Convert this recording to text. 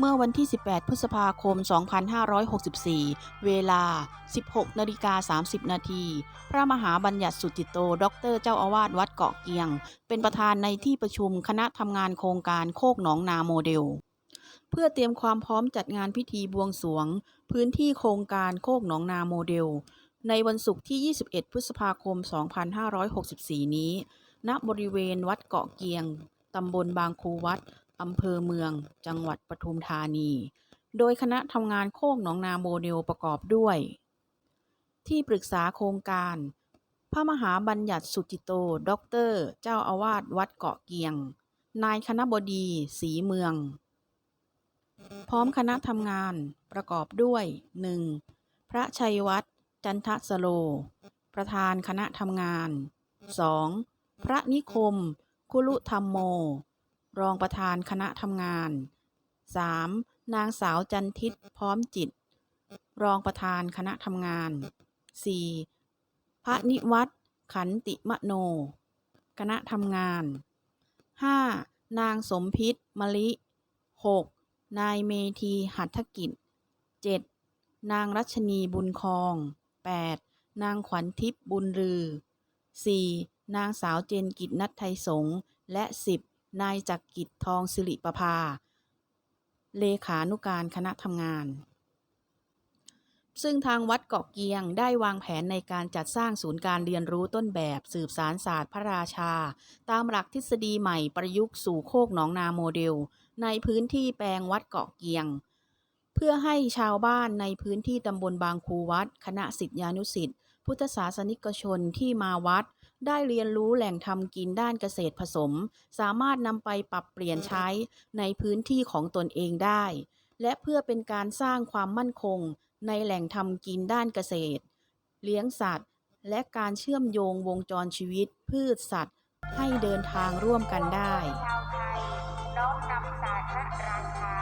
เมื่อวันที่ 18 พฤษภาคม 2564 เวลา 16นาฬิกา30 นาที พระมหาบัญญัติสุจิโต ด็อกเตอร์เจ้าอาวาสวัดเกาะเกียง เป็นประธานในที่ประชุมคณะทำงานโครงการโคกหนองนาโมเดล เพื่อเตรียมความพร้อมจัดงานพิธีบวงสวง พื้นที่โครงการโคกหนองนาโมเดล ในวันศุกร์ที่ 21 พฤษภาคม 2564 นี้ ณ บริเวณวัดเกาะเกียง ตำบลบางครูวัด อำเภอเมือง จังหวัดปทุมธานี โดยคณะทำงานโคกหนองนาโมเดลประกอบด้วย ที่ปรึกษาโครงการ พระมหาบัญญัติสุจิตโตด็อกเตอร์ เจ้าอาวาสวัดเกาะเกียง นายคณะบดีศรีเมือง พร้อมคณะทำงานประกอบด้วย 1. พระชัยวัฒน์จันทสโล ประธานคณะทำงาน 2. พระนิคม คุลุธรรมโม รองประธานคณะทำงาน 3. นางสาวจันทิตพร้อมจิต รองประธานคณะทำงาน 4. พระนิวัฒน์ขันติมโน คณะทำงาน 5. นางสมพิษมลิ 6. นายเมธีหัตถกิจ 7. นางรัชนีบุญคอง 8. นางขวัญทิพย์บุญรือ 4. นางสาวเจนกิจนัทไทยสงและ 10. นายจักกิจทองสิริประภา เลขานุการคณะทำงาน ซึ่งทางวัดเกาะเกียงได้วางแผนในการจัดสร้างศูนย์การเรียนรู้ต้นแบบสืบสารศาสตร์พระราชา ตามหลักทฤษฎีใหม่ประยุกต์สู่โคกหนองนาโมเดล ในพื้นที่แปลงวัดเกาะเกียงเพื่อให้ชาวบ้านในพื้นที่ตำบลบางครูวัด คณะสิทธิานุสิทธิพุทธศาสนิกชนที่มาวัด ได้เรียนรู้แหล่งทำกินด้านเกษตรผสม สามารถนำไปปรับเปลี่ยนใช้ในพื้นที่ของตนเองได้ และเพื่อเป็นการสร้างความมั่นคง ในแหล่งทำกินด้านเกษตร เลี้ยงสัตว์ และการเชื่อมโยงวงจรชีวิต พืชสัตว์ ให้เดินทางร่วมกันได้ ชาวไทยน้อมนำศาสตร์พระราชา